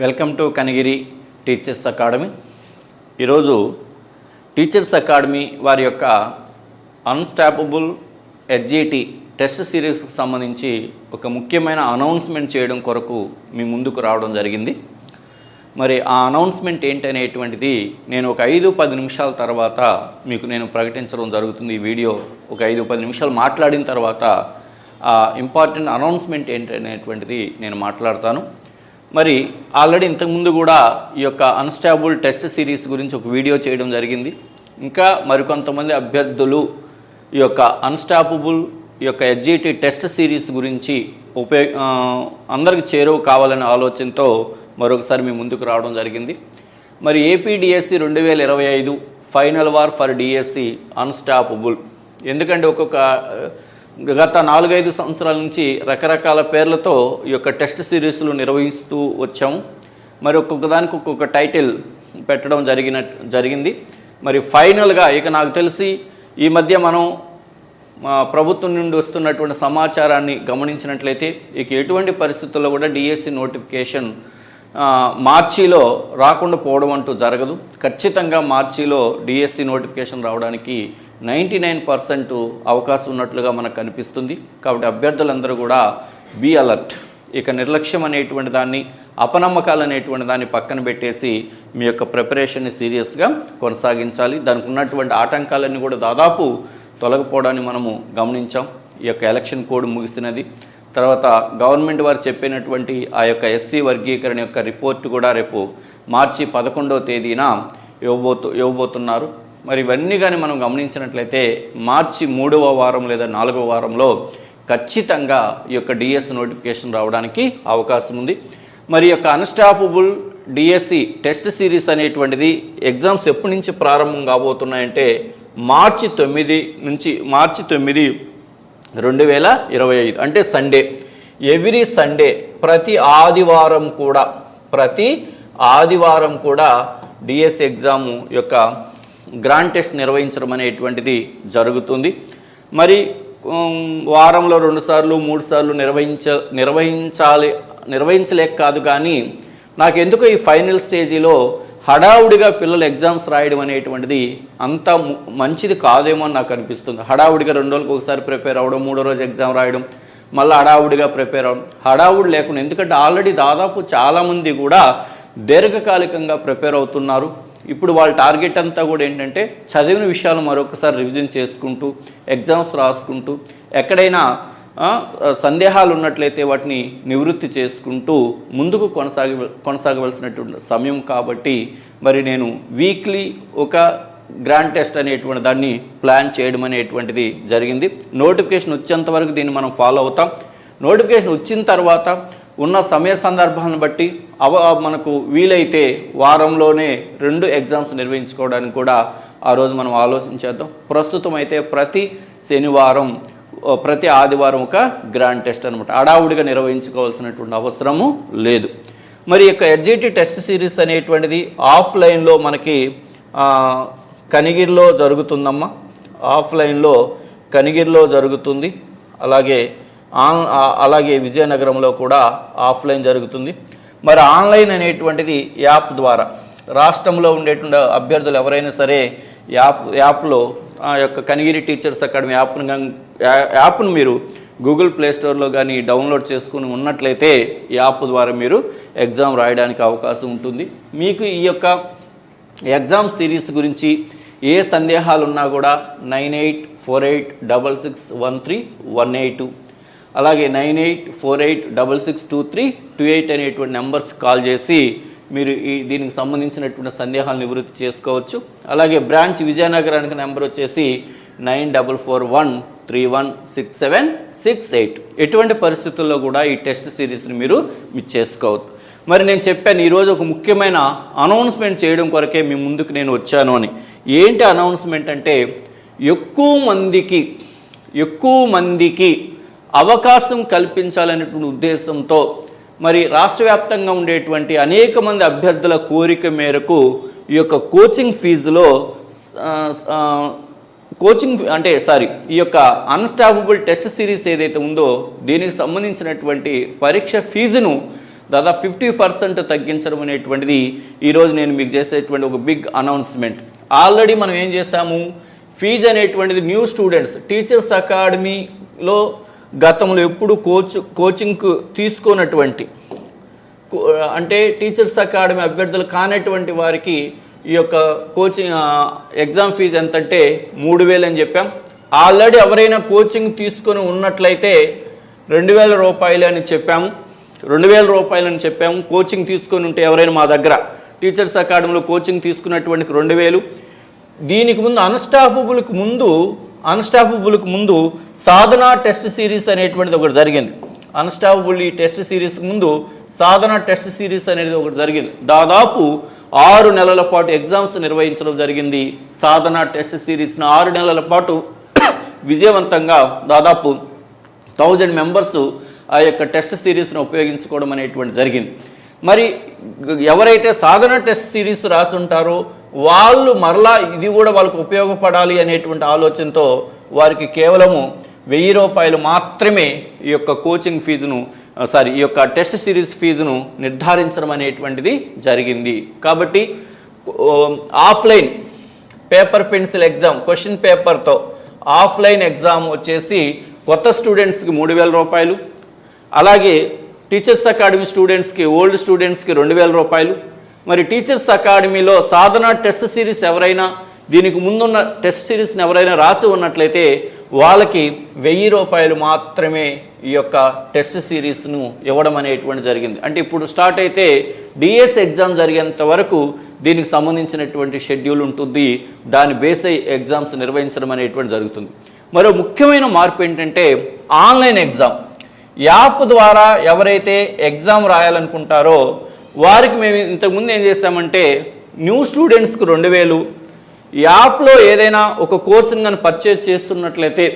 Welcome to Kanagiri teachers academy. ఈరోజు teachers academy వారి యొక్క అన్స్టాపబుల్ హెచ్జిటి టెస్ట్ సిరీస్కి సంబంధించి ఒక ముఖ్యమైన అనౌన్స్మెంట్ చేయడం కొరకు మీ ముందుకు రావడం జరిగింది. మరి ఆ అనౌన్స్మెంట్ ఏంటనేటువంటిది నేను ఒక ఐదు పది నిమిషాల తర్వాత మీకు నేను ప్రకటించడం జరుగుతుంది. ఈ వీడియో ఒక ఐదు పది నిమిషాలు మాట్లాడిన తర్వాత ఆ ఇంపార్టెంట్ అనౌన్స్మెంట్ ఏంటనేటువంటిది నేను మాట్లాడతాను. మరి ఆల్రెడీ ఇంతకుముందు కూడా ఈ యొక్క అన్స్టాబుల్ టెస్ట్ సిరీస్ గురించి ఒక వీడియో చేయడం జరిగింది. ఇంకా మరికొంతమంది అభ్యర్థులు ఈ యొక్క అన్స్టాపబుల్ ఈ యొక్క ఎడ్జిటి టెస్ట్ సిరీస్ గురించి ఉపయోగ అందరికి చేరువ కావాలనే ఆలోచనతో మరొకసారి మీ ముందుకు రావడం జరిగింది. మరి ఏపీడిఎస్సి రెండు వేల ఇరవై ఐదు final war for DSC unstoppable ఎందుకంటే ఒక్కొక్క గత నాలుగైదు సంవత్సరాల నుంచి రకరకాల పేర్లతో ఈ యొక్క టెస్ట్ సిరీస్లు నిర్వహిస్తూ వచ్చాము మరి ఒక్కొక్క దానికి ఒక్కొక్క టైటిల్ పెట్టడం జరిగిన జరిగింది. మరి ఫైనల్గా ఇక నాకు తెలిసి ఈ మధ్య మనం మా ప్రభుత్వం నుండి వస్తున్నటువంటి సమాచారాన్ని గమనించినట్లయితే ఇక ఎటువంటి పరిస్థితుల్లో కూడా డిఎస్సి నోటిఫికేషన్ మార్చిలో రాకుండా పోవడం అంటూ జరగదు. ఖచ్చితంగా మార్చిలో డిఎస్సి నోటిఫికేషన్ రావడానికి నైంటీ నైన్ పర్సెంట్ అవకాశం ఉన్నట్లుగా మనకు కనిపిస్తుంది. కాబట్టి అభ్యర్థులందరూ కూడా బీ అలర్ట్. ఇక నిర్లక్ష్యం అనేటువంటి దాన్ని అపనమ్మకాలు అనేటువంటి దాన్ని పక్కన పెట్టేసి మీ యొక్క ప్రిపరేషన్ని సీరియస్గా కొనసాగించాలి. దానికి ఉన్నటువంటి ఆటంకాలన్నీ కూడా దాదాపు తొలగిపోవడాన్ని మనము గమనించాం. ఈ యొక్క ఎలక్షన్ కోడ్ ముగిసినది. తర్వాత గవర్నమెంట్ వారు చెప్పినటువంటి ఆ యొక్క ఎస్సీ వర్గీకరణ యొక్క రిపోర్ట్ కూడా రేపు మార్చి పదకొండవ తేదీన ఇవ్వబోతు ఇవ్వబోతున్నారు. మరి ఇవన్నీ కానీ మనం గమనించినట్లయితే మార్చి మూడవ వారం లేదా నాలుగవ వారంలో ఖచ్చితంగా ఈ యొక్క డిఎస్ నోటిఫికేషన్ రావడానికి అవకాశం ఉంది. మరి యొక్క అన్స్టాపబుల్ డిఎస్సి టెస్ట్ సిరీస్ అనేటువంటిది ఎగ్జామ్స్ ఎప్పటి నుంచి ప్రారంభం కాబోతున్నాయంటే మార్చి తొమ్మిది నుంచి మార్చి తొమ్మిది రెండు వేల ఇరవై ఐదు అంటే సండే. ఎవ్రీ సండే ప్రతి ఆదివారం కూడా ప్రతి ఆదివారం కూడా డిఎస్ ఎగ్జాము యొక్క గ్రాండ్ టెస్ట్ నిర్వహించడం అనేటువంటిది జరుగుతుంది. మరి వారంలో రెండు సార్లు మూడు సార్లు నిర్వహించ నిర్వహించాలి నిర్వహించలేక కాదు కానీ నాకు ఎందుకో ఈ ఫైనల్ స్టేజీలో హడావుడిగా పిల్లలు ఎగ్జామ్స్ రాయడం అనేటువంటిది అంత మంచిది కాదేమో అని నాకు అనిపిస్తుంది. హడావుడిగా రెండు రోజులకు ఒకసారి ప్రిపేర్ అవ్వడం మూడో రోజు ఎగ్జామ్ రాయడం మళ్ళీ హడావుడిగా ప్రిపేర్ అవ్వడం. హడావుడి లేకుండా ఎందుకంటే ఆల్రెడీ దాదాపు చాలామంది కూడా దీర్ఘకాలికంగా ప్రిపేర్ అవుతున్నారు. ఇప్పుడు వాళ్ళ టార్గెట్ అంతా కూడా ఏంటంటే చదివిన విషయాలు మరొకసారి రివిజన్ చేసుకుంటూ ఎగ్జామ్స్ రాసుకుంటూ ఎక్కడైనా సందేహాలు ఉన్నట్లయితే వాటిని నివృత్తి చేసుకుంటూ ముందుకు కొనసాగ కొనసాగవలసినటువంటి సమయం కాబట్టి మరి నేను వీక్లీ ఒక గ్రాండ్ టెస్ట్ అనేటువంటి దాన్ని ప్లాన్ చేయడం అనేటువంటిది జరిగింది. నోటిఫికేషన్ వచ్చేంత వరకు దీన్ని మనం ఫాలో అవుతాం. నోటిఫికేషన్ వచ్చిన తర్వాత ఉన్న సమయ సందర్భాలను బట్టి అవ మనకు వీలైతే వారంలోనే రెండు ఎగ్జామ్స్ నిర్వహించుకోవడానికి కూడా ఆ రోజు మనం ఆలోచించేద్దాం ప్రస్తుతం అయితే ప్రతి శనివారం ప్రతి ఆదివారం ఒక గ్రాండ్ టెస్ట్ అనమాట అడావుడిగా నిర్వహించుకోవాల్సినటువంటి అవసరము లేదు. మరి ఈ యొక్క ఎడ్జిటి టెస్ట్ సిరీస్ అనేటువంటిది ఆఫ్లైన్లో మనకి కనిగిరిలో జరుగుతుందమ్మా. ఆఫ్లైన్లో కనిగిరిలో జరుగుతుంది. అలాగే ఆన్ అలాగే విజయనగరంలో కూడా ఆఫ్లైన్ జరుగుతుంది. మరి ఆన్లైన్ అనేటువంటిది యాప్ ద్వారా రాష్ట్రంలో ఉండేటువంటి అభ్యర్థులు ఎవరైనా సరే యాప్ యాప్లో ఆ యొక్క కనిగిరి టీచర్స్ అకాడమీ యాప్ను యాప్ను మీరు గూగుల్ ప్లే స్టోర్లో కానీ డౌన్లోడ్ చేసుకుని ఉన్నట్లయితే ఈ యాప్ ద్వారా మీరు ఎగ్జామ్ రాయడానికి అవకాశం ఉంటుంది. మీకు ఈ యొక్క ఎగ్జామ్ సిరీస్ గురించి ఏ సందేహాలు ఉన్నా కూడా nine eight four eight double six one three one eight అలాగే nine eight four eight double six two three two eight అనేటువంటి నెంబర్స్ కాల్ చేసి మీరు ఈ దీనికి సంబంధించినటువంటి సందేహాలు నివృత్తి చేసుకోవచ్చు. అలాగే బ్రాంచ్ విజయనగరానికి నెంబర్ వచ్చేసి nine double four one three one six seven six eight. ఎటువంటి పరిస్థితుల్లో కూడా ఈ టెస్ట్ సిరీస్ని మీరు మిస్ చేసుకోవద్దు. మరి నేను చెప్పాను ఈరోజు ఒక ముఖ్యమైన అనౌన్స్మెంట్ చేయడం కొరకే మీ ముందుకు నేను వచ్చాను అని. ఏంటి అనౌన్స్మెంట్ అంటే ఎక్కువ మందికి ఎక్కువ మందికి అవకాశం కల్పించాలనేటువంటి ఉద్దేశంతో మరి రాష్ట్ర వ్యాప్తంగా ఉండేటువంటి అనేక మంది అభ్యర్థుల కోరిక మేరకు ఈ యొక్క కోచింగ్ ఫీజులో కోచింగ్ అంటే సారీ ఈ యొక్క అన్స్టాపబుల్ టెస్ట్ సిరీస్ ఏదైతే ఉందో దీనికి సంబంధించినటువంటి పరీక్ష ఫీజును దాదాపు ఫిఫ్టీ పర్సెంట్ తగ్గించడం అనేటువంటిది ఈరోజు నేను మీకు చేసేటువంటి ఒక బిగ్ అనౌన్స్మెంట్. ఆల్రెడీ మనం ఏం చేశాము? ఫీజు అనేటువంటిది న్యూ స్టూడెంట్స్ టీచర్స్ అకాడమీలో గతంలో ఎప్పుడు కోచ్ కోచింగ్ తీసుకున్నటువంటి కో- అంటే టీచర్స్ అకాడమీ అభ్యర్థులు కానటువంటి వారికి ఈ యొక్క కోచింగ్ ఎగ్జామ్ ఫీజు ఎంత అంటే మూడు వేలు అని చెప్పాం. ఆల్రెడీ ఎవరైనా కోచింగ్ తీసుకొని ఉన్నట్లయితే రెండు వేల రూపాయలు అని చెప్పాము. రెండు వేల రూపాయలు అని చెప్పాము. కోచింగ్ తీసుకొని ఉంటే ఎవరైనా మా దగ్గర టీచర్స్ అకాడమీలో కోచింగ్ తీసుకున్నటువంటి రెండు వేలు. దీనికి ముందు అన్స్టాపబుల్కి ముందు అన్స్టాపబుల్కి ముందు సాధన టెస్ట్ సిరీస్ అనేటువంటిది ఒకటి జరిగింది. అన్స్టాపబుల్ ఈ టెస్ట్ సిరీస్ ముందు సాధన టెస్ట్ సిరీస్ అనేది ఒకటి జరిగింది. దాదాపు ఆరు నెలల పాటు ఎగ్జామ్స్ నిర్వహించడం జరిగింది సాధన టెస్ట్ సిరీస్ను. ఆరు నెలల పాటు విజయవంతంగా దాదాపు థౌజండ్ మెంబర్స్ ఆ యొక్క టెస్ట్ సిరీస్ను ఉపయోగించుకోవడం అనేటువంటి జరిగింది. మరి ఎవరైతే సాధన టెస్ట్ సిరీస్ రాసి ఉంటారో వాళ్ళు మరలా ఇది కూడా వాళ్ళకు ఉపయోగపడాలి అనేటువంటి ఆలోచనతో వారికి కేవలము వెయ్యి రూపాయలు మాత్రమే ఈ యొక్క కోచింగ్ ఫీజును సారీ ఈ యొక్క టెస్ట్ సిరీస్ ఫీజును నిర్ధారించడం అనేటువంటిది జరిగింది. కాబట్టి offline paper pencil exam question పేపర్తో ఆఫ్లైన్ ఎగ్జామ్ వచ్చేసి కొత్త స్టూడెంట్స్కి మూడు వేల రూపాయలు అలాగే టీచర్స్ అకాడమీ స్టూడెంట్స్కి ఓల్డ్ స్టూడెంట్స్కి రెండు వేల రూపాయలు. మరి టీచర్స్ అకాడమీలో సాధన టెస్ట్ సిరీస్ ఎవరైనా దీనికి ముందున్న టెస్ట్ సిరీస్ని ఎవరైనా రాసి ఉన్నట్లయితే వాళ్ళకి వెయ్యి రూపాయలు మాత్రమే ఈ యొక్క టెస్ట్ సిరీస్ను ఇవ్వడం అనేటువంటి జరిగింది. అంటే ఇప్పుడు స్టార్ట్ అయితే డిఎస్ ఎగ్జామ్ జరిగేంత వరకు దీనికి సంబంధించినటువంటి షెడ్యూల్ ఉంటుంది. దాని బేస్ అయ్యి ఎగ్జామ్స్ నిర్వహించడం అనేటువంటి జరుగుతుంది. మరో ముఖ్యమైన మార్పు ఏంటంటే ఆన్లైన్ ఎగ్జామ్ యాప్ ద్వారా ఎవరైతే ఎగ్జామ్ రాయాలనుకుంటారో వారికి మేము ఇంతకుముందు ఏం చేస్తామంటే న్యూ స్టూడెంట్స్కి రెండు వేలు. యాప్లో ఏదైనా ఒక కోర్సుని కానీ పర్చేజ్ చేస్తున్నట్లయితే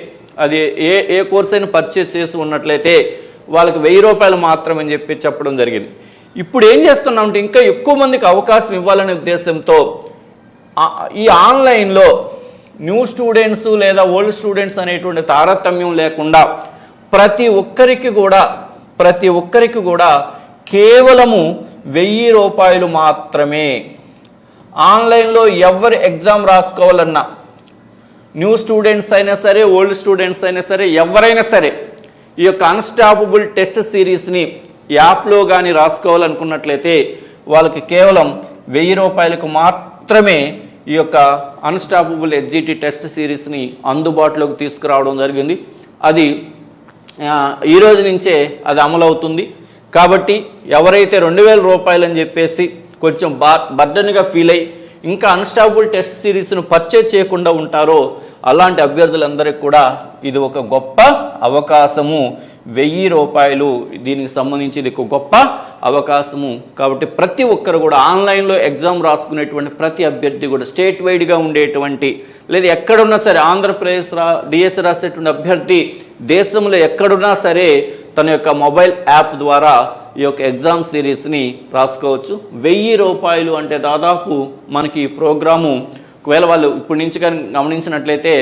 అది ఏ ఏ కోర్స్ అయినా పర్చేజ్ చేసి ఉన్నట్లయితే వాళ్ళకి వెయ్యి రూపాయలు మాత్రం అని చెప్పి చెప్పడం జరిగింది. ఇప్పుడు ఏం చేస్తున్నామంటే ఇంకా ఎక్కువ మందికి అవకాశం ఇవ్వాలనే ఉద్దేశంతో ఈ ఆన్లైన్లో న్యూ స్టూడెంట్స్ లేదా ఓల్డ్ స్టూడెంట్స్ అనేటువంటి తారతమ్యం లేకుండా ప్రతి ఒక్కరికి కూడా ప్రతి ఒక్కరికి కూడా కేవలము వెయ్యి రూపాయలు మాత్రమే. ఆన్లైన్లో ఎవరు ఎగ్జామ్ రాసుకోవాలన్నా న్యూ స్టూడెంట్స్ అయినా సరే ఓల్డ్ స్టూడెంట్స్ అయినా సరే ఎవరైనా సరే ఈ యొక్క అన్స్టాపబుల్ టెస్ట్ సిరీస్ని యాప్లో కానీ రాసుకోవాలనుకున్నట్లయితే వాళ్ళకి కేవలం వెయ్యి రూపాయలకు మాత్రమే ఈ యొక్క అన్స్టాపబుల్ హెచ్జిటి టెస్ట్ సిరీస్ని అందుబాటులోకి తీసుకురావడం జరిగింది. అది ఈ రోజు నుంచే అది అమలవుతుంది. కాబట్టి ఎవరైతే రెండు వేల రూపాయలు అని చెప్పేసి కొంచెం బా బర్డన్గా ఫీల్ అయ్యి ఇంకా అన్స్టాబుల్ టెస్ట్ సిరీస్ను పర్చేజ్ చేయకుండా ఉంటారో అలాంటి అభ్యర్థులందరికీ కూడా ఇది ఒక గొప్ప అవకాశము. వెయ్యి రూపాయలు దీనికి సంబంధించి ఇది ఒక గొప్ప అవకాశము. కాబట్టి ప్రతి ఒక్కరు కూడా ఆన్లైన్లో ఎగ్జామ్ రాసుకునేటువంటి ప్రతి అభ్యర్థి కూడా స్టేట్ వైడ్గా ఉండేటువంటి లేదా ఎక్కడున్నా సరే ఆంధ్రప్రదేశ్ రా డిఎస్ రాసేటువంటి అభ్యర్థి దేశంలో ఎక్కడున్నా సరే తన యొక్క మొబైల్ యాప్ ద్వారా ఈ యొక్క ఎగ్జామ్ సిరీస్ని రాసుకోవచ్చు. వెయ్యి రూపాయలు అంటే దాదాపు మనకి ఈ ప్రోగ్రాము ఒకవేళ వాళ్ళు ఇప్పటి నుంచి కానీ గమనించినట్లయితే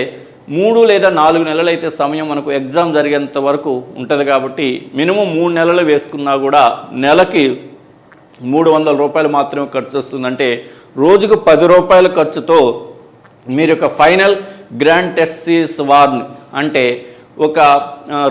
మూడు లేదా నాలుగు నెలలు అయితే సమయం మనకు ఎగ్జామ్ జరిగేంత వరకు ఉంటుంది కాబట్టి మినిమం మూడు నెలలు వేసుకున్నా కూడా నెలకి మూడు వందల రూపాయలు మాత్రమే ఖర్చు వస్తుందంటే రోజుకు పది రూపాయల ఖర్చుతో మీరు యొక్క final grand test series war అంటే ఒక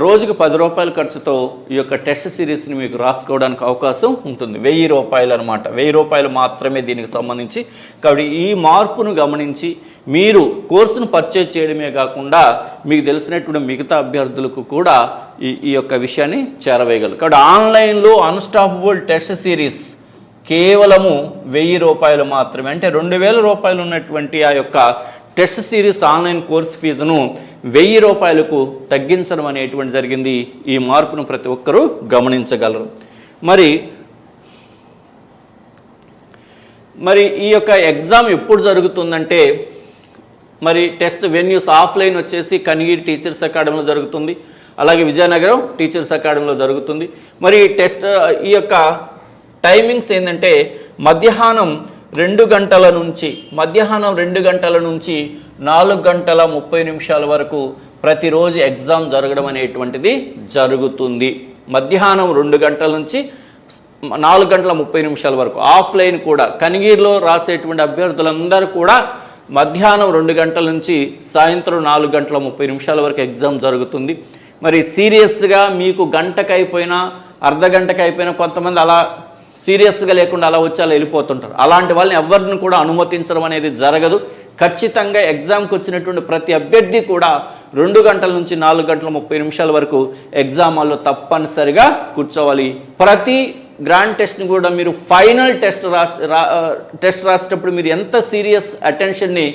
రోజుకు పది రూపాయల ఖర్చుతో ఈ యొక్క టెస్ట్ సిరీస్ని మీకు రాసుకోవడానికి అవకాశం ఉంటుంది. వెయ్యి రూపాయలు అనమాట వెయ్యి రూపాయలు మాత్రమే దీనికి సంబంధించి. కాబట్టి ఈ మార్పును గమనించి మీరు కోర్సును పర్చేజ్ చేయడమే కాకుండా మీకు తెలిసినటువంటి మిగతా అభ్యర్థులకు కూడా ఈ ఈ యొక్క విషయాన్ని చేరవేయగలరు. కాబట్టి ఆన్లైన్లో అన్స్టాపబుల్ టెస్ట్ సిరీస్ కేవలము వెయ్యి రూపాయలు మాత్రమే. అంటే రెండు వేల రూపాయలు ఉన్నటువంటి ఆ యొక్క టెస్ట్ సిరీస్ ఆన్లైన్ కోర్స్ ఫీజును వెయ్యి రూపాయలకు తగ్గించడం అనేటువంటి జరిగింది. ఈ మార్పును ప్రతి ఒక్కరూ గమనించగలరు. మరి మరి ఈ యొక్క ఎగ్జామ్ ఎప్పుడు జరుగుతుందంటే మరి టెస్ట్ వెన్యూస్ ఆఫ్లైన్ వచ్చేసి కనిగిరి టీచర్స్ అకాడమీలో జరుగుతుంది. అలాగే విజయనగరం టీచర్స్ అకాడమీలో జరుగుతుంది. మరి టెస్ట్ ఈ యొక్క టైమింగ్స్ ఏంటంటే మధ్యాహ్నం రెండు గంటల నుంచి మధ్యాహ్నం రెండు గంటల నుంచి నాలుగు గంటల ముప్పై నిమిషాల వరకు ప్రతిరోజు ఎగ్జామ్ జరగడం అనేటువంటిది జరుగుతుంది. మధ్యాహ్నం రెండు గంటల నుంచి నాలుగు గంటల ముప్పై నిమిషాల వరకు. ఆఫ్లైన్ కూడా కనిగిరిలో రాసేటువంటి అభ్యర్థులందరూ కూడా మధ్యాహ్నం రెండు గంటల నుంచి సాయంత్రం నాలుగు గంటల ముప్పై నిమిషాల వరకు ఎగ్జామ్ జరుగుతుంది. మరి సీరియస్గా మీకు గంటకు అర్ధ గంటకు కొంతమంది అలా సీరియస్గా లేకుండా అలా వచ్చి అలా వెళ్ళిపోతుంటారు. అలాంటి వాళ్ళని ఎవరిని కూడా అనుమతించడం అనేది జరగదు. ఖచ్చితంగా ఎగ్జామ్కి వచ్చినటువంటి ప్రతి అభ్యర్థి కూడా రెండు గంటల నుంచి నాలుగు గంటల ముప్పై నిమిషాల వరకు ఎగ్జామ్ హాల్లో తప్పనిసరిగా కూర్చోవాలి. ప్రతి గ్రాండ్ టెస్ట్ని కూడా మీరు ఫైనల్ టెస్ట్ రాసి రా టెస్ట్ రాసేటప్పుడు మీరు ఎంత సీరియస్ అటెన్షన్ని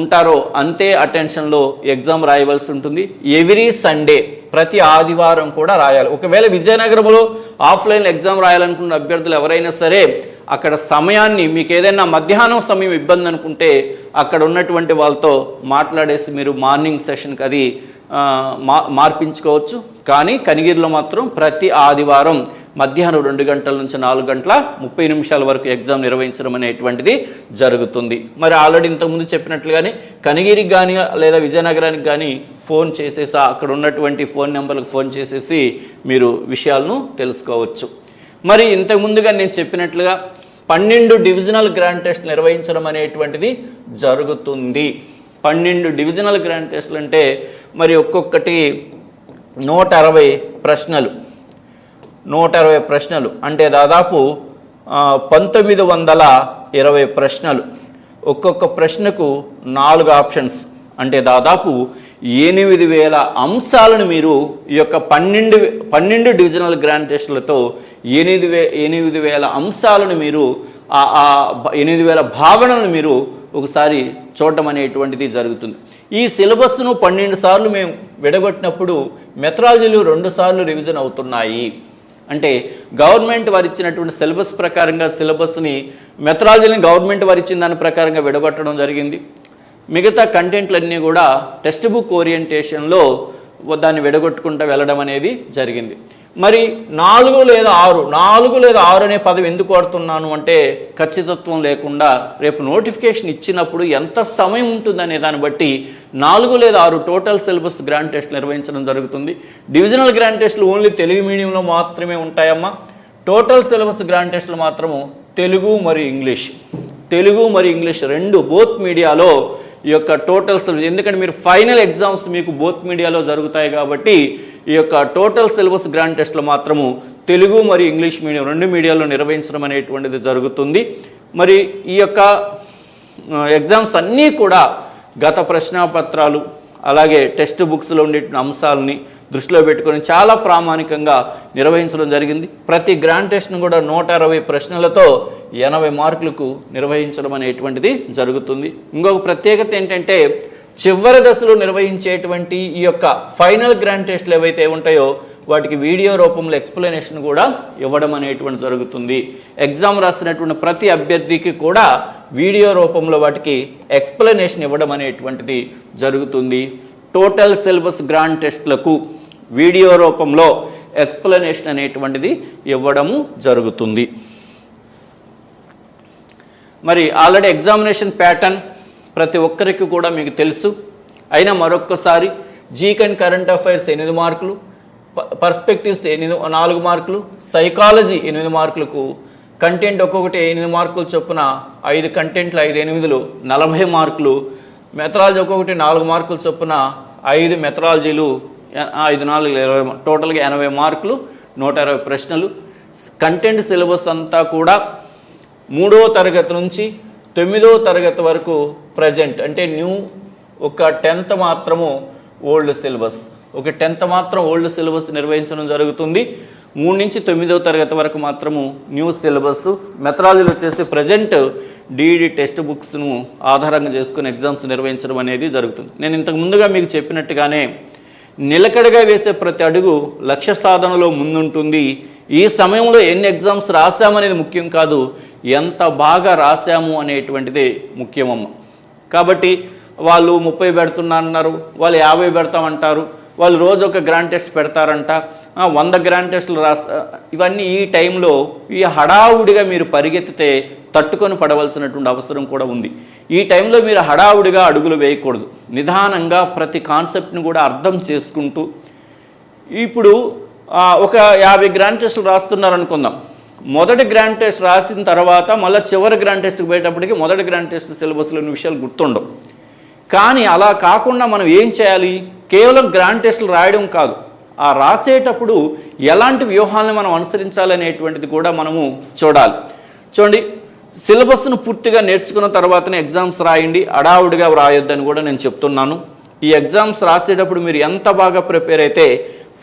ఉంటారో అంతే అటెన్షన్లో ఎగ్జామ్ రాయవలసి ఉంటుంది. ఎవ్రీ సండే ప్రతి ఆదివారం కూడా రాయాలి. ఒకవేళ విజయనగరంలో ఆఫ్లైన్ ఎగ్జామ్ రాయాలనుకున్న అభ్యర్థులు ఎవరైనా సరే అక్కడ సమయాన్ని మీకు ఏదైనా మధ్యాహ్నం సమయం ఇబ్బంది అనుకుంటే అక్కడ ఉన్నటువంటి వాళ్ళతో మాట్లాడేసి మీరు మార్నింగ్ సెషన్కి అది మా మార్పించుకోవచ్చు. కానీ కనిగిరిలో మాత్రం ప్రతి ఆదివారం మధ్యాహ్నం రెండు గంటల నుంచి నాలుగు గంటల ముప్పై నిమిషాల వరకు ఎగ్జామ్ నిర్వహించడం అనేటువంటిది జరుగుతుంది. మరి ఆల్రెడీ ఇంతకుముందు చెప్పినట్లుగానే కనిగిరికి కానీ లేదా విజయనగరానికి కానీ ఫోన్ చేసేసి అక్కడ ఉన్నటువంటి ఫోన్ నెంబర్లకు ఫోన్ చేసేసి మీరు విషయాలను తెలుసుకోవచ్చు. మరి ఇంతకుముందుగా నేను చెప్పినట్లుగా పన్నెండు డివిజనల్ గ్రాండ్ టెస్ట్ నిర్వహించడం అనేటువంటిది జరుగుతుంది. పన్నెండు డివిజనల్ గ్రాండ్ టెస్ట్లు అంటే మరి ఒక్కొక్కటి నూట అరవై ప్రశ్నలు. నూట అరవై ప్రశ్నలు. అంటే దాదాపు పంతొమ్మిది వందల ఇరవై ప్రశ్నలు. ఒక్కొక్క ప్రశ్నకు నాలుగు ఆప్షన్స్. అంటే దాదాపు ఎనిమిది వేల అంశాలను మీరు ఈ యొక్క పన్నెండు పన్నెండు డివిజనల్ గ్రాండ్ టెస్టులతో ఎనిమిది వే ఎనిమిది వేల అంశాలను మీరు ఆ ఎనిమిది వేల భావనలను మీరు ఒకసారి చూడటం అనేటువంటిది జరుగుతుంది. ఈ సిలబస్ను పన్నెండు సార్లు మేము విడగొట్టినప్పుడు మెథడాలజీలు రెండు సార్లు రివిజన్ అవుతున్నాయి. అంటే గవర్నమెంట్ వారు ఇచ్చినటువంటి సిలబస్ ప్రకారంగా సిలబస్ని మెథడాలజీని గవర్నమెంట్ వారు ఇచ్చిన దాని ప్రకారంగా విడగొట్టడం జరిగింది. మిగతా కంటెంట్లన్నీ కూడా టెక్స్ట్ బుక్ ఓరియంటేషన్లో దాన్ని విడగొట్టుకుంటూ వెళ్ళడం అనేది జరిగింది. మరి నాలుగు లేదా ఆరు నాలుగు లేదా ఆరు అనే పదవి ఎందుకు వాడుతున్నాను అంటే ఖచ్చితత్వం లేకుండా రేపు నోటిఫికేషన్ ఇచ్చినప్పుడు ఎంత సమయం ఉంటుందనే దాన్ని బట్టి నాలుగు లేదా ఆరు టోటల్ సిలబస్ గ్రాండ్ టెస్ట్ నిర్వహించడం జరుగుతుంది. డివిజనల్ గ్రాండ్ టెస్ట్లు ఓన్లీ తెలుగు మీడియంలో మాత్రమే ఉంటాయమ్మా. టోటల్ సిలబస్ గ్రాండ్ టెస్ట్లు మాత్రము తెలుగు మరియు ఇంగ్లీష్. తెలుగు మరియు ఇంగ్లీష్ రెండు బోత్ మీడియాలో ఈ యొక్క టోటల్ సిలబస్ ఎందుకంటే మీరు ఫైనల్ ఎగ్జామ్స్ మీకు బోత్ మీడియాలో జరుగుతాయి కాబట్టి ఈ యొక్క టోటల్ సిలబస్ గ్రాండ్ టెస్ట్లో మాత్రము తెలుగు మరియు ఇంగ్లీష్ మీడియం రెండు మీడియాలో నిర్వహించడం అనేటువంటిది జరుగుతుంది. మరి ఈ యొక్క ఎగ్జామ్స్ అన్నీ కూడా గత ప్రశ్నాపత్రాలు అలాగే టెక్స్ట్ బుక్స్లో ఉండే అంశాలని దృష్టిలో పెట్టుకొని చాలా ప్రామాణికంగా నిర్వహించడం జరిగింది. ప్రతి గ్రాండ్ టెస్ట్ను కూడా నూట అరవై ప్రశ్నలతో ఎనభై మార్కులకు నిర్వహించడం అనేటువంటిది జరుగుతుంది. ఇంకొక ప్రత్యేకత ఏంటంటే చివరి దశలో నిర్వహించేటువంటి ఈ యొక్క ఫైనల్ గ్రాండ్ టెస్ట్లు ఏవైతే ఉంటాయో వాటికి వీడియో రూపంలో ఎక్స్ప్లెనేషన్ కూడా ఇవ్వడం అనేటువంటి జరుగుతుంది. ఎగ్జామ్ రాస్తున్నటువంటి ప్రతి అభ్యర్థికి కూడా వీడియో రూపంలో వాటికి ఎక్స్ప్లెనేషన్ ఇవ్వడం అనేటువంటిది జరుగుతుంది. టోటల్ సిలబస్ గ్రాండ్ టెస్ట్లకు వీడియో రూపంలో ఎక్స్ప్లెనేషన్ అనేటువంటిది ఇవ్వడము జరుగుతుంది. మరి ఆల్రెడీ ఎగ్జామినేషన్ ప్యాటర్న్ ప్రతి ఒక్కరికి కూడా మీకు తెలుసు. అయినా మరొక్కసారి జీక్ అండ్ కరెంట్ అఫైర్స్ ఎనిమిది మార్కులు పర్స్పెక్టివ్స్ ఎనిమిది నాలుగు మార్కులు సైకాలజీ ఎనిమిది మార్కులకు కంటెంట్ ఒక్కొక్కటి ఎనిమిది మార్కులు చొప్పున ఐదు కంటెంట్లు ఐదు ఎనిమిదిలు నలభై మార్కులు మెథడాలజీ ఒక్కొక్కటి నాలుగు మార్కులు చొప్పున ఐదు మెథడాలజీలు ఐదు నాలుగు ఇరవై టోటల్గా ఎనభై మార్కులు నూట ఇరవై ప్రశ్నలు. కంటెంట్ సిలబస్ అంతా కూడా మూడవ తరగతి నుంచి తొమ్మిదవ తరగతి వరకు ప్రజెంట్ అంటే న్యూ ఒక టెన్త్ మాత్రము ఓల్డ్ సిలబస్ ఒక టెన్త్ మాత్రం ఓల్డ్ సిలబస్ నిర్వహించడం జరుగుతుంది. మూడు నుంచి తొమ్మిదవ తరగతి వరకు మాత్రము న్యూ సిలబస్. మెథడాలజీలు వచ్చేసి ప్రజెంట్ డిఈడి టెక్స్ట్ బుక్స్ను ఆధారంగా చేసుకుని ఎగ్జామ్స్ నిర్వహించడం అనేది జరుగుతుంది. నేను ఇంతకు ముందుగా మీకు చెప్పినట్టుగానే నిలకడగా వేసే ప్రతి అడుగు లక్ష్య సాధనలో ముందుంటుంది. ఈ సమయంలో ఎన్ని ఎగ్జామ్స్ రాశామనేది ముఖ్యం కాదు ఎంత బాగా రాశాము అనేటువంటిదే ముఖ్యమమ్మ. కాబట్టి వాళ్ళు ముప్పై పెడుతున్నా అన్నారు వాళ్ళు యాభై పెడతామంటారు. వాళ్ళు రోజు ఒక గ్రాండ్ టెస్ట్ పెడతారంట. వంద గ్రాండ్ టెస్టులు రాస్తా ఇవన్నీ ఈ టైంలో ఈ హడావుడిగా మీరు పరిగెత్తితే తట్టుకొని పడవలసినటువంటి అవసరం కూడా ఉంది. ఈ టైంలో మీరు హడావుడిగా అడుగులు వేయకూడదు. నిదానంగా ప్రతి కాన్సెప్ట్ని కూడా అర్థం చేసుకుంటూ. ఇప్పుడు ఒక యాభై గ్రాండ్ టెస్టులు రాస్తున్నారు అనుకుందాం మొదటి గ్రాండ్ టెస్ట్ రాసిన తర్వాత మళ్ళీ చివరి గ్రాండ్ టెస్ట్కి పోయేటప్పటికి మొదటి గ్రాండ్ టెస్ట్ సిలబస్లోని విషయాలు గుర్తుండవు. కానీ అలా కాకుండా మనం ఏం చేయాలి? కేవలం గ్రాండ్ టెస్టులు రాయడం కాదు. ఆ రాసేటప్పుడు ఎలాంటి వ్యూహాలను మనం అనుసరించాలనేటువంటిది కూడా మనము చూడాలి. చూడండి సిలబస్ను పూర్తిగా నేర్చుకున్న తర్వాతనే ఎగ్జామ్స్ రాయండి అడావుడిగా వ్రాయొద్దని కూడా నేను చెప్తున్నాను. ఈ ఎగ్జామ్స్ రాసేటప్పుడు మీరు ఎంత బాగా ప్రిపేర్ అయితే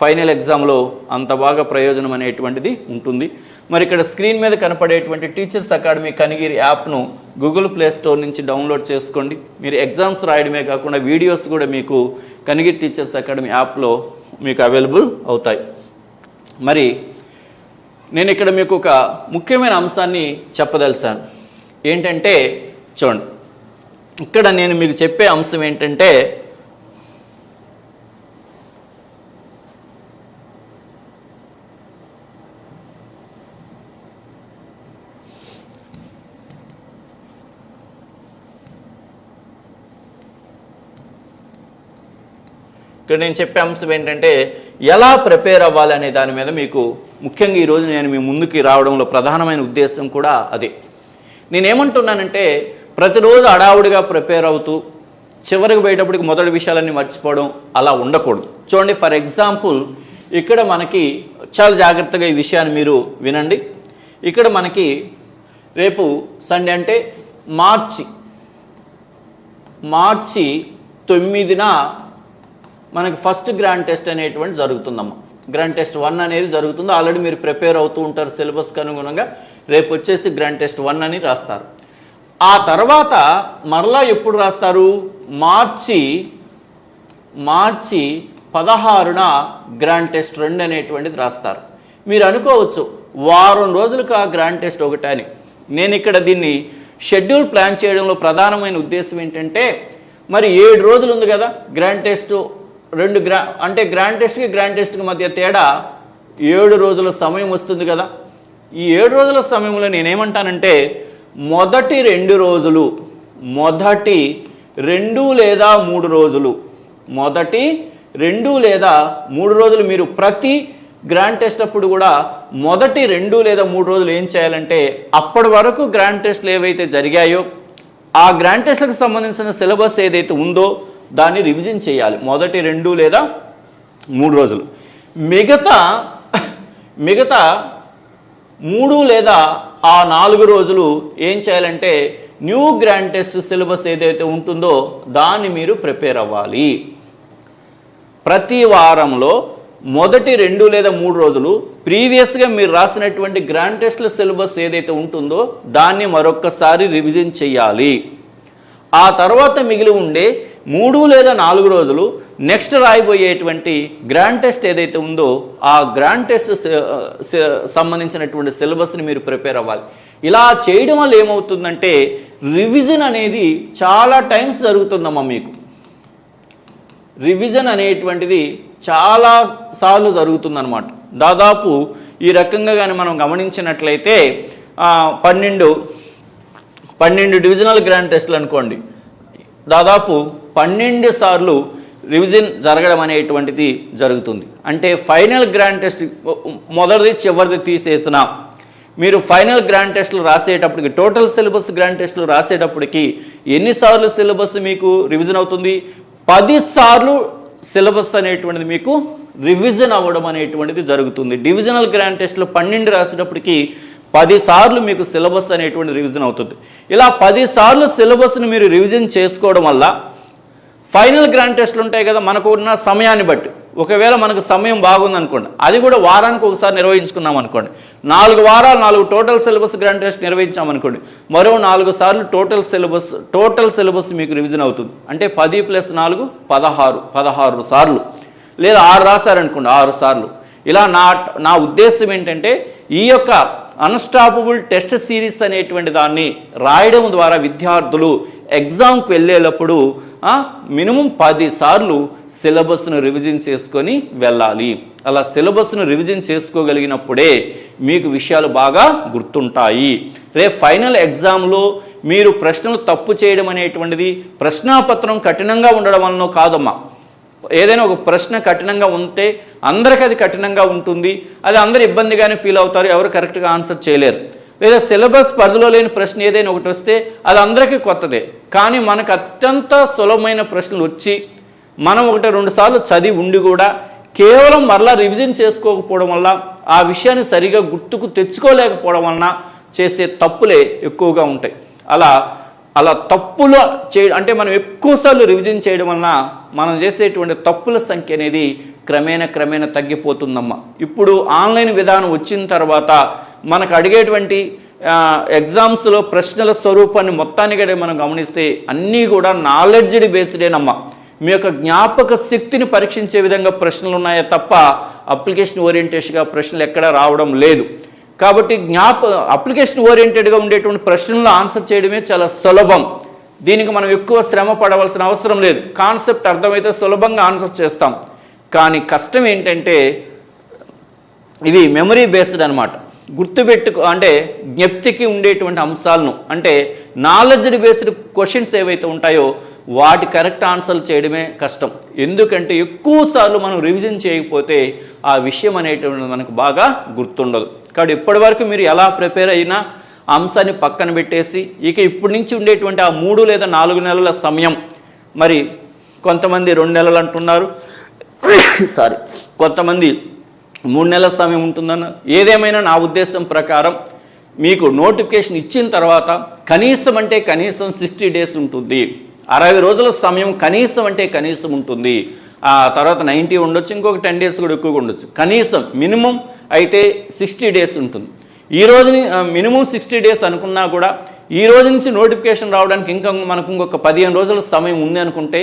ఫైనల్ ఎగ్జామ్లో అంత బాగా ప్రయోజనం అనేటువంటిది ఉంటుంది. మరి ఇక్కడ స్క్రీన్ మీద కనపడేటువంటి టీచర్స్ అకాడమీ కనిగిరి యాప్ను గూగుల్ ప్లే స్టోర్ నుంచి డౌన్లోడ్ చేసుకోండి. మీరు ఎగ్జామ్స్ రాయడమే కాకుండా వీడియోస్ కూడా మీకు కనిగిరి టీచర్స్ అకాడమీ యాప్లో మీకు అవైలబుల్ అవుతాయి. మరి నేను ఇక్కడ మీకు ఒక ముఖ్యమైన అంశాన్ని చెప్పదలిచాను. ఏంటంటే చూడండి. ఇక్కడ నేను మీకు చెప్పే అంశం ఏంటంటే ఇక్కడ నేను చెప్పే అంశం ఏంటంటే ఎలా ప్రిపేర్ అవ్వాలి అనే దాని మీద మీకు ముఖ్యంగా ఈరోజు నేను మీ ముందుకి రావడంలో ప్రధానమైన ఉద్దేశం కూడా అదే. నేనేమంటున్నానంటే ప్రతిరోజు అడావుడిగా ప్రిపేర్ అవుతూ చివరికి పోయేటప్పటికి మొదటి విషయాలన్నీ మర్చిపోవడం అలా ఉండకూడదు. చూడండి ఫర్ ఎగ్జాంపుల్ ఇక్కడ మనకి చాలా జాగ్రత్తగా ఈ విషయాన్ని మీరు వినండి. ఇక్కడ మనకి రేపు సండే అంటే మార్చి. మార్చి తొమ్మిదిన మనకి ఫస్ట్ గ్రాండ్ టెస్ట్ అనేటువంటి జరుగుతుందమ్మా. గ్రాండ్ టెస్ట్ వన్ అనేది జరుగుతుంది. ఆల్రెడీ మీరు ప్రిపేర్ అవుతూ ఉంటారు సిలబస్కి అనుగుణంగా. రేపు వచ్చేసి గ్రాండ్ టెస్ట్ వన్ అని రాస్తారు. ఆ తర్వాత మరలా ఎప్పుడు రాస్తారు? మార్చి మార్చి పదహారున గ్రాండ్ టెస్ట్ రెండు అనేటువంటిది రాస్తారు. మీరు అనుకోవచ్చు వారం రోజులకు ఆ గ్రాండ్ టెస్ట్ ఒకటే అని. నేను ఇక్కడ దీన్ని షెడ్యూల్ ప్లాన్ చేయడంలో ప్రధానమైన ఉద్దేశం ఏంటంటే మరి ఏడు రోజులు ఉంది కదా గ్రాండ్ టెస్ట్. రెండు గ్రా అంటే గ్రాండ్ టెస్ట్కి గ్రాండ్ టెస్ట్కి మధ్య తేడా ఏడు రోజుల సమయం వస్తుంది కదా. ఈ ఏడు రోజుల సమయంలో నేనేమంటానంటే మొదటి రెండు రోజులు మొదటి రెండు లేదా మూడు రోజులు మొదటి రెండు లేదా మూడు రోజులు మీరు ప్రతి గ్రాండ్ టెస్ట్ అప్పుడు కూడా మొదటి రెండు లేదా మూడు రోజులు ఏం చేయాలంటే అప్పటి వరకు గ్రాండ్ టెస్ట్లు ఏవైతే జరిగాయో ఆ గ్రాండ్ టెస్ట్లకు సంబంధించిన సిలబస్ ఏదైతే ఉందో దాన్ని రివిజన్ చేయాలి. మొదటి రెండు లేదా మూడు రోజులు. మిగతా మిగతా మూడు లేదా ఆ నాలుగు రోజులు ఏం చేయాలంటే న్యూ గ్రాండ్ టెస్ట్ సిలబస్ ఏదైతే ఉంటుందో దాన్ని మీరు ప్రిపేర్ అవ్వాలి. ప్రతి వారంలో మొదటి రెండు లేదా మూడు రోజులు ప్రీవియస్గా మీరు రాసినటువంటి గ్రాండ్ టెస్ట్ల సిలబస్ ఏదైతే ఉంటుందో దాన్ని మరొక్కసారి రివిజన్ చేయాలి. ఆ తర్వాత మిగిలి ఉండే మూడు లేదా నాలుగు రోజులు నెక్స్ట్ రాయబోయేటువంటి గ్రాండ్ టెస్ట్ ఏదైతే ఉందో ఆ గ్రాండ్ టెస్ట్ సంబంధించినటువంటి సిలబస్ని మీరు ప్రిపేర్ అవ్వాలి. ఇలా చేయడం వల్ల ఏమవుతుందంటే రివిజన్ అనేది చాలా టైమ్స్ జరుగుతుందమ్మా మీకు. రివిజన్ అనేటువంటిది చాలా సార్లు జరుగుతుందన్నమాట. దాదాపు ఈ రకంగా కానీ మనం గమనించినట్లయితే పన్నెండు పన్నెండు డివిజనల్ గ్రాండ్ టెస్ట్లు అనుకోండి. దాదాపు పన్నెండు సార్లు రివిజన్ జరగడం అనేటువంటిది జరుగుతుంది. అంటే ఫైనల్ గ్రాండ్ టెస్ట్ మొదటిది చివరిది తీసేసిన మీరు ఫైనల్ గ్రాండ్ టెస్ట్లు రాసేటప్పటికి టోటల్ సిలబస్ గ్రాండ్ టెస్ట్లు రాసేటప్పటికి ఎన్నిసార్లు సిలబస్ మీకు రివిజన్ అవుతుంది? పదిసార్లు సిలబస్ అనేటువంటిది మీకు రివిజన్ అవ్వడం అనేటువంటిది జరుగుతుంది. డివిజనల్ గ్రాండ్ టెస్ట్లు పన్నెండు రాసేటప్పటికి పదిసార్లు మీకు సిలబస్ అనేటువంటి రివిజన్ అవుతుంది. ఇలా పది సార్లు సిలబస్ని మీరు రివిజన్ చేసుకోవడం వల్ల ఫైనల్ గ్రాండ్ టెస్ట్లు ఉంటాయి కదా మనకు ఉన్న సమయాన్ని బట్టి. ఒకవేళ మనకు సమయం బాగుంది అనుకోండి అది కూడా వారానికి ఒకసారి నిర్వహించుకున్నాం అనుకోండి. నాలుగు వారాలు నాలుగు టోటల్ సిలబస్ గ్రాండ్ టెస్ట్ నిర్వహించాం అనుకోండి మరో నాలుగు సార్లు టోటల్ సిలబస్ టోటల్ సిలబస్ మీకు రివిజన్ అవుతుంది. అంటే పది ప్లస్ నాలుగు పదహారు పదహారు సార్లు. లేదా ఆరు రాశారనుకోండి ఆరు సార్లు. ఇలా నా నా ఉద్దేశం ఏంటంటే ఈ యొక్క అన్స్టాపబుల్ టెస్ట్ సిరీస్ అనేటువంటి దాన్ని రాయడం ద్వారా విద్యార్థులు ఎగ్జామ్కి వెళ్ళేటప్పుడు మినిమం పది సార్లు సిలబస్ను రివిజన్ చేసుకొని వెళ్ళాలి. అలా సిలబస్ను రివిజన్ చేసుకోగలిగినప్పుడే మీకు విషయాలు బాగా గుర్తుంటాయి. రేపు ఫైనల్ ఎగ్జామ్లో మీరు ప్రశ్నలు తప్పు చేయడం అనేటువంటిది ప్రశ్నాపత్రం కఠినంగా ఉండడం వలన కాదమ్మా. ఏదైనా ఒక ప్రశ్న కఠినంగా ఉంటే అందరికి అది కఠినంగా ఉంటుంది. అది అందరు ఇబ్బందిగానే ఫీల్ అవుతారు. ఎవరు కరెక్ట్గా ఆన్సర్ చేయలేరు. లేదా సిలబస్ పరిధిలో లేని ప్రశ్న ఏదైనా ఒకటి వస్తే అది అందరికీ కొత్తదే. కానీ మనకు అత్యంత సులభమైన ప్రశ్నలు వచ్చి మనం ఒకటి రెండు సార్లు చదివి ఉండి కూడా కేవలం మరలా రివిజన్ చేసుకోకపోవడం వల్ల ఆ విషయాన్ని సరిగా గుర్తుకు తెచ్చుకోలేకపోవడం వలన చేసే తప్పులే ఎక్కువగా ఉంటాయి. అలా అలా తప్పులు చే అంటే మనం ఎక్కువసార్లు రివిజన్ చేయడం వలన మనం చేసేటువంటి తప్పుల సంఖ్య అనేది క్రమేణ క్రమేణా తగ్గిపోతుందమ్మా. ఇప్పుడు ఆన్లైన్ విధానం వచ్చిన తర్వాత మనకు అడిగేటువంటి ఎగ్జామ్స్లో ప్రశ్నల స్వరూపాన్ని మొత్తాన్ని కూడా మనం గమనిస్తే అన్నీ కూడా నాలెడ్జ్డ్ బేస్డేనమ్మా. మీ యొక్క జ్ఞాపక శక్తిని పరీక్షించే విధంగా ప్రశ్నలు ఉన్నాయే తప్ప అప్లికేషన్ ఓరియంటేషన్గా ప్రశ్నలు ఎక్కడా రావడం లేదు. కాబట్టి జ్ఞాప అప్లికేషన్ ఓరియంటెడ్గా ఉండేటువంటి ప్రశ్నలు ఆన్సర్ చేయడమే చాలా సులభం. దీనికి మనం ఎక్కువ శ్రమ పడవలసిన అవసరం లేదు. కాన్సెప్ట్ అర్థమైతే సులభంగా ఆన్సర్ చేస్తాం. కానీ కష్టం ఏంటంటే ఇది మెమరీ బేస్డ్ అనమాట గుర్తుపెట్టుకు అంటే జ్ఞప్తికి ఉండేటువంటి అంశాలను అంటే నాలెడ్జ్ బేస్డ్ క్వశ్చన్స్ ఏవైతే ఉంటాయో వాటి కరెక్ట్ ఆన్సర్లు చేయడమే కష్టం. ఎందుకంటే ఎక్కువసార్లు మనం రివిజన్ చేయకపోతే ఆ విషయం అనేటువంటిది మనకు బాగా గుర్తుండదు. కాబట్టి ఇప్పటివరకు మీరు ఎలా ప్రిపేర్ అయినా అంశాన్ని పక్కన పెట్టేసి ఇక ఇప్పటి నుంచి ఉండేటువంటి ఆ మూడు లేదా నాలుగు నెలల సమయం మరి కొంతమంది రెండు నెలలు అంటున్నారు సారీ కొంతమంది మూడు నెలల సమయం ఉంటుందన్న ఏదేమైనా నా ఉద్దేశం ప్రకారం మీకు నోటిఫికేషన్ ఇచ్చిన తర్వాత కనీసం అంటే కనీసం సిక్స్టీ డేస్ ఉంటుంది. అరవై రోజుల సమయం కనీసం అంటే కనీసం ఉంటుంది. ఆ తర్వాత నైంటీ ఉండొచ్చు ఇంకొక టెన్ డేస్ కూడా ఎక్కువగా ఉండొచ్చు. కనీసం మినిమం అయితే సిక్స్టీ డేస్ ఉంటుంది. ఈ రోజుని మినిమం సిక్స్టీ డేస్ అనుకున్నా కూడా ఈ రోజు నుంచి నోటిఫికేషన్ రావడానికి ఇంకా మనకు ఇంకొక పదిహేను రోజుల సమయం ఉంది అనుకుంటే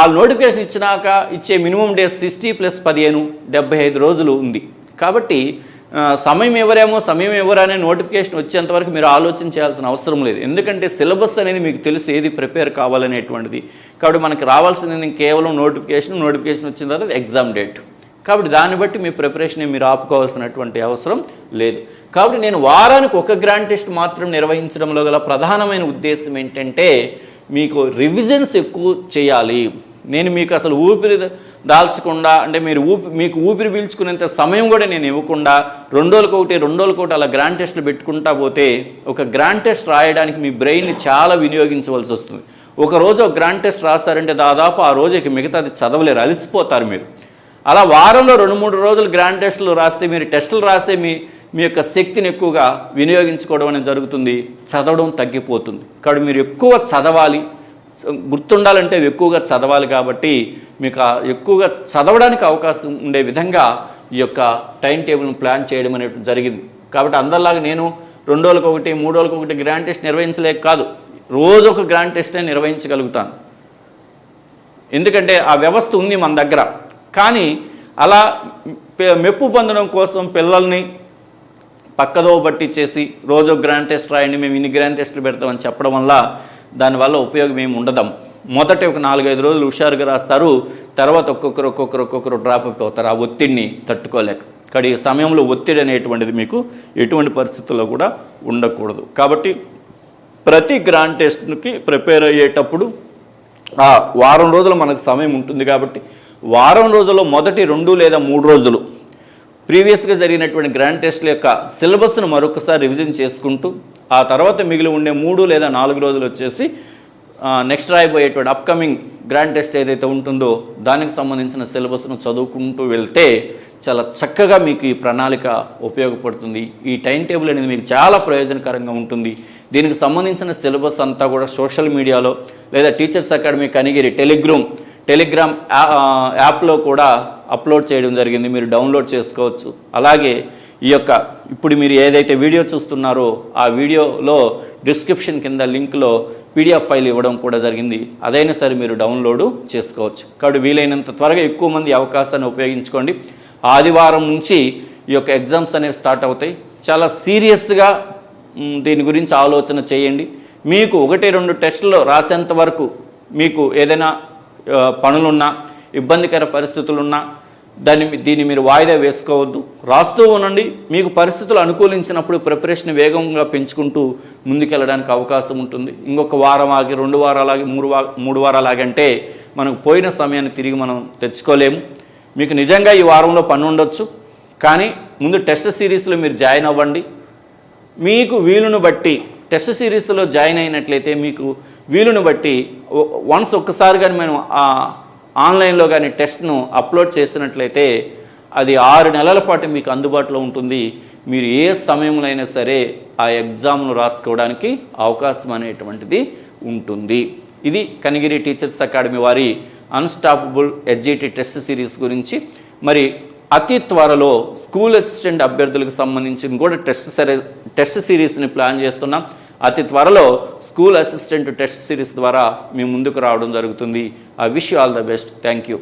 ఆ నోటిఫికేషన్ ఇచ్చినాక ఇచ్చే మినిమం డేస్ సిక్స్టీ ప్లస్ పదిహేను డెబ్బై ఐదు రోజులు ఉంది. కాబట్టి సమయం ఎవరేమో సమయం ఎవరనే నోటిఫికేషన్ వచ్చేంత వరకు మీరు ఆలోచన చేయాల్సిన అవసరం లేదు. ఎందుకంటే సిలబస్ అనేది మీకు తెలిసి ఏది ప్రిపేర్ కావాలనేటువంటిది. కాబట్టి మనకు రావాల్సింది కేవలం నోటిఫికేషన్ నోటిఫికేషన్ వచ్చిన తర్వాత ఎగ్జామ్ డేట్. కాబట్టి దాన్ని బట్టి మీ ప్రిపరేషన్ మీరు ఆపుకోవాల్సినటువంటి అవసరం లేదు. కాబట్టి నేను వారానికి ఒక గ్రాండ్ టెస్ట్ మాత్రం నిర్వహించడంలో గల ప్రధానమైన ఉద్దేశం ఏంటంటే మీకు రివిజన్స్ ఎక్కువ చేయాలి. నేను మీకు అసలు ఊపిరి దాల్చకుండా అంటే మీరు ఊపి మీకు ఊపిరి పీల్చుకునేంత సమయం కూడా నేను ఇవ్వకుండా రెండోలకొకటి రోజులకు ఒకటి ఒకటి అలా గ్రాండ్ టెస్ట్లు పెట్టుకుంటా పోతే ఒక గ్రాండ్ టెస్ట్ రాయడానికి మీ బ్రెయిన్ని చాలా వినియోగించవలసి వస్తుంది. ఒక రోజు ఒక గ్రాండ్ టెస్ట్ రాస్తారంటే దాదాపు ఆ రోజుకి మిగతాది చదవలేరు అలసిపోతారు మీరు. అలా వారంలో రెండు మూడు రోజులు గ్రాండ్ టెస్టులు రాస్తే మీరు టెస్టులు రాస్తే మీ మీ యొక్క శక్తిని ఎక్కువగా వినియోగించుకోవడం అనేది జరుగుతుంది. చదవడం తగ్గిపోతుంది. కాబట్టి మీరు ఎక్కువ చదవాలి. గుర్తుండాలంటే ఎక్కువగా చదవాలి కాబట్టి మీకు ఎక్కువగా చదవడానికి అవకాశం ఉండే విధంగా ఈ యొక్క టైం టేబుల్ని ప్లాన్ చేయడం అనేది జరిగింది. కాబట్టి అందరిలాగా నేను రెండు రోజులకు ఒకటి మూడు రోజులకు ఒకటి గ్రాండ్ టెస్ట్ నిర్వహించలేక కాదు. రోజు ఒక గ్రాండ్ టెస్టే నిర్వహించగలుగుతాను. ఎందుకంటే ఆ వ్యవస్థ ఉంది మన దగ్గర. కానీ అలా పె- మెప్పు పొందడం కోసం పిల్లల్ని పక్కదో పట్టించేసి రోజు గ్రాండ్ టెస్ట్ రాయండి మేము ఇన్ని గ్రాండ్ టెస్టులు పెడతామని చెప్పడం వల్ల దానివల్ల ఉపయోగం ఏమి ఉండదాం. మొదట ఒక నాలుగైదు రోజులు హుషారుగా రాస్తారు తర్వాత ఒక్కొక్కరు ఒక్కొక్కరు ఒక్కొక్కరు డ్రాప్ అవుతారు. ఆ ఒత్తిడిని తట్టుకోలేక. కానీ ఈ సమయంలో ఒత్తిడి అనేటువంటిది మీకు ఎటువంటి పరిస్థితుల్లో కూడా ఉండకూడదు. కాబట్టి ప్రతి గ్రాండ్ టెస్ట్కి ప్రిపేర్ అయ్యేటప్పుడు ఆ వారం రోజులు మనకు సమయం ఉంటుంది కాబట్టి వారం రోజుల్లో మొదటి రెండు లేదా మూడు రోజులు ప్రీవియస్గా జరిగినటువంటి గ్రాండ్ టెస్ట్ల యొక్క సిలబస్ను మరొకసారి రివిజన్ చేసుకుంటూ ఆ తర్వాత మిగిలి ఉండే మూడు లేదా నాలుగు రోజులు వచ్చేసి నెక్స్ట్ రాయబోయేటువంటి అప్కమింగ్ గ్రాండ్ టెస్ట్ ఏదైతే ఉంటుందో దానికి సంబంధించిన సిలబస్ను చదువుకుంటూ వెళ్తే చాలా చక్కగా మీకు ఈ ప్రణాళిక ఉపయోగపడుతుంది. ఈ టైం టేబుల్ అనేది మీకు చాలా ప్రయోజనకరంగా ఉంటుంది. దీనికి సంబంధించిన సిలబస్ అంతా కూడా సోషల్ మీడియాలో లేదా teachers academy Kanigiri Telegram Telegram యాప్లో కూడా అప్లోడ్ చేయడం జరిగింది మీరు డౌన్లోడ్ చేసుకోవచ్చు. అలాగే ఈ యొక్క ఇప్పుడు మీరు ఏదైతే వీడియో చూస్తున్నారో ఆ వీడియోలో డిస్క్రిప్షన్ కింద లింక్లో పీడిఎఫ్ ఫైల్ ఇవ్వడం కూడా జరిగింది. అదైనా సరే మీరు డౌన్లోడ్ చేసుకోవచ్చు. కాబట్టి వీలైనంత త్వరగా ఎక్కువ మంది అవకాశాన్ని ఉపయోగించుకోండి. ఆదివారం నుంచి ఈ యొక్క ఎగ్జామ్స్ అనేవి స్టార్ట్ అవుతాయి. చాలా సీరియస్గా దీని గురించి ఆలోచన చేయండి. మీకు ఒకటి రెండు టెస్టులో రాసేంత వరకు మీకు ఏదైనా పనులున్నా ఇబ్బందికర పరిస్థితులున్నా దాన్ని దీన్ని మీరు వాయిదా వేసుకోవద్దు. రాస్తూ ఉండండి. మీకు పరిస్థితులు అనుకూలించినప్పుడు ప్రిపరేషన్ వేగంగా పెంచుకుంటూ ముందుకెళ్ళడానికి అవకాశం ఉంటుంది. ఇంకొక వారం ఆగి రెండు వారాలు ఆగి మూడు వా మూడు వారాలు ఆగంటే మనకు పోయిన సమయాన్ని తిరిగి మనం తెచ్చుకోలేము. మీకు నిజంగా ఈ వారంలో పని ఉండొచ్చు. కానీ ముందు టెస్ట్ సిరీస్లో మీరు జాయిన్ అవ్వండి. మీకు వీలును బట్టి టెస్ట్ సిరీస్లో జాయిన్ అయినట్లయితే మీకు వీలును బట్టి వన్స్ ఒక్కసారి కానీ మేము ఆన్లైన్లో కానీ టెస్ట్ను అప్లోడ్ చేసినట్లయితే అది ఆరు నెలల పాటు మీకు అందుబాటులో ఉంటుంది. మీరు ఏ సమయంలో అయినా సరే ఆ ఎగ్జామ్ను రాసుకోవడానికి అవకాశం అనేటువంటిది ఉంటుంది. ఇది కనిగిరి టీచర్స్ అకాడమీ వారి అన్స్టాపబుల్ ఎడ్జిటి టెస్ట్ సిరీస్ గురించి. మరి అతి త్వరలో స్కూల్ అసిస్టెంట్ అభ్యర్థులకు సంబంధించిన కూడా టెస్ట్ సరే టెస్ట్ సిరీస్ని ప్లాన్ చేస్తున్నాం. అతి త్వరలో స్కూల్ అసిస్టెంట్ టెస్ట్ సిరీస్ ద్వారా మీ ముందుకు రావడం జరుగుతుంది. I wish you all the best thank you